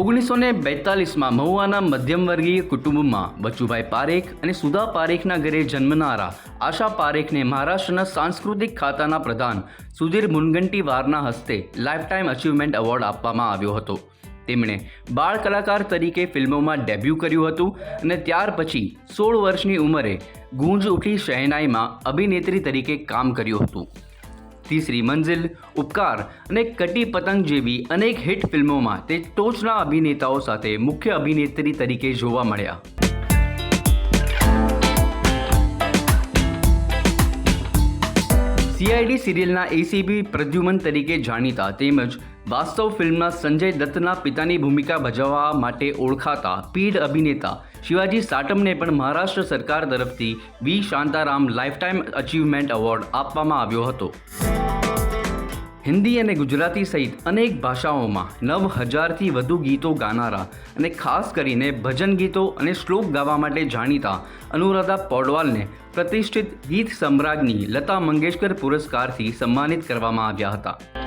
ઓગણીસો ને બેતાલીસમાં મહુવાના મધ્યમવર્ગીય કુટુંબમાં બચુભાઈ પારેખ અને સુધા પારેખના ઘરે જન્મનારા આશા પારેખને મહારાષ્ટ્રના સાંસ્કૃતિક ખાતાના પ્રધાન સુધીર મુનગંટીવારના હસ્તે લાઇફટાઇમ અચીવમેન્ટ એવોર્ડ આપવામાં આવ્યો હતો. તેમણે બાળ કલાકાર તરીકે ફિલ્મોમાં ડેબ્યુ કર્યું હતું અને ત્યાર પછી સોળ વર્ષની ઉંમરે ગૂંજ ઉઠી શહેનાઈમાં અભિનેત્રી તરીકે કામ કર્યું હતું. તીસરી મંઝિલ ઉપકાર અને કટી પતંગ જેવી અનેક હિટ ફિલ્મોમાં તે ટોચના અભિનેતાઓ સાથે મુખ્ય અભિનેત્રી તરીકે જોવા મળ્યા સીઆઈડી સિરિયલના એસીબી પ્રદ્યુમન તરીકે જાણીતા તેમજ વાસ્તવ ફિલ્મના સંજય દત્તના પિતાની ભૂમિકા ભજવવા માટે ઓળખાતા પીઢ અભિનેતા શિવાજી સાટમને પણ મહારાષ્ટ્ર સરકાર તરફથી V. Shantaram lifetime achievement award આપવામાં આવ્યો હતો. હિન્દી અને ગુજરાતી સહિત અનેક ભાષાઓમાં નવ હજારથી વધુ ગીતો ગાનારા અને ખાસ કરીને ભજન ગીતો અને શ્લોક ગાવા માટે જાણીતા અનુરાધા પૌડવાલને પ્રતિષ્ઠિત ગીત સમ્રાજ્ઞી લતા મંગેશકર પુરસ્કારથી સન્માનિત કરવામાં આવ્યા હતા.